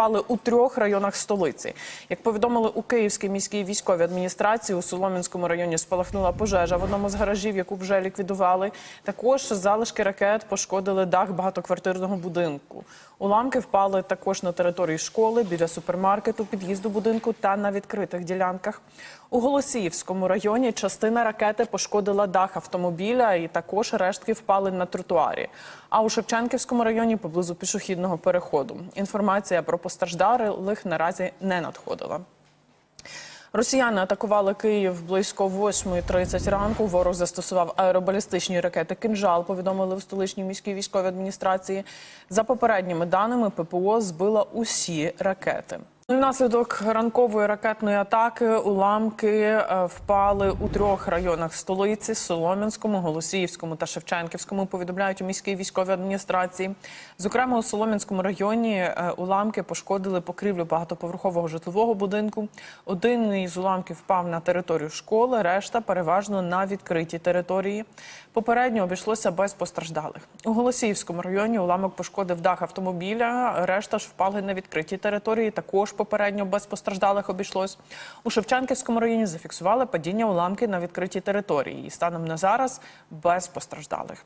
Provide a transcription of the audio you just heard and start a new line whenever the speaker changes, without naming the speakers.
впали у трьох районах столиці. Як повідомили у Київській міській військовій адміністрації, у Солом'янському районі спалахнула пожежа в одному з гаражів, яку вже ліквідували. Також залишки ракет пошкодили дах багатоквартирного будинку. Уламки впали також на території школи, біля супермаркету, під'їзду будинку та на відкритих ділянках. У Голосіївському районі частина ракети пошкодила дах автомобіля, і також рештки впали на тротуарі. А у Шевченківському районі поблизу пішохідного переходу. Інформація про постраждалих наразі не надходила. Росіяни атакували Київ близько 8.30 ранку. Ворог застосував аеробалістичні ракети «Кинжал», повідомили в столичній міській військовій адміністрації. За попередніми даними, ППО збила усі ракети. Внаслідок ранкової ракетної атаки уламки е, впали у трьох районах столиці: Солом'янському, Голосіївському та Шевченківському. Повідомляють у міській військовій адміністрації. Зокрема, у Солом'янському районі е, уламки пошкодили покрівлю багатоповерхового житлового будинку. Один із уламків впав на територію школи, решта переважно на відкритій території. Попередньо обійшлося без постраждалих. У Голосіївському районі уламок пошкодив дах автомобіля. Решта ж впали на відкритій території. Також попередньо без постраждалих обійшлось. У Шевченківському районі зафіксували падіння уламки на відкритій території. І станом на зараз без постраждалих.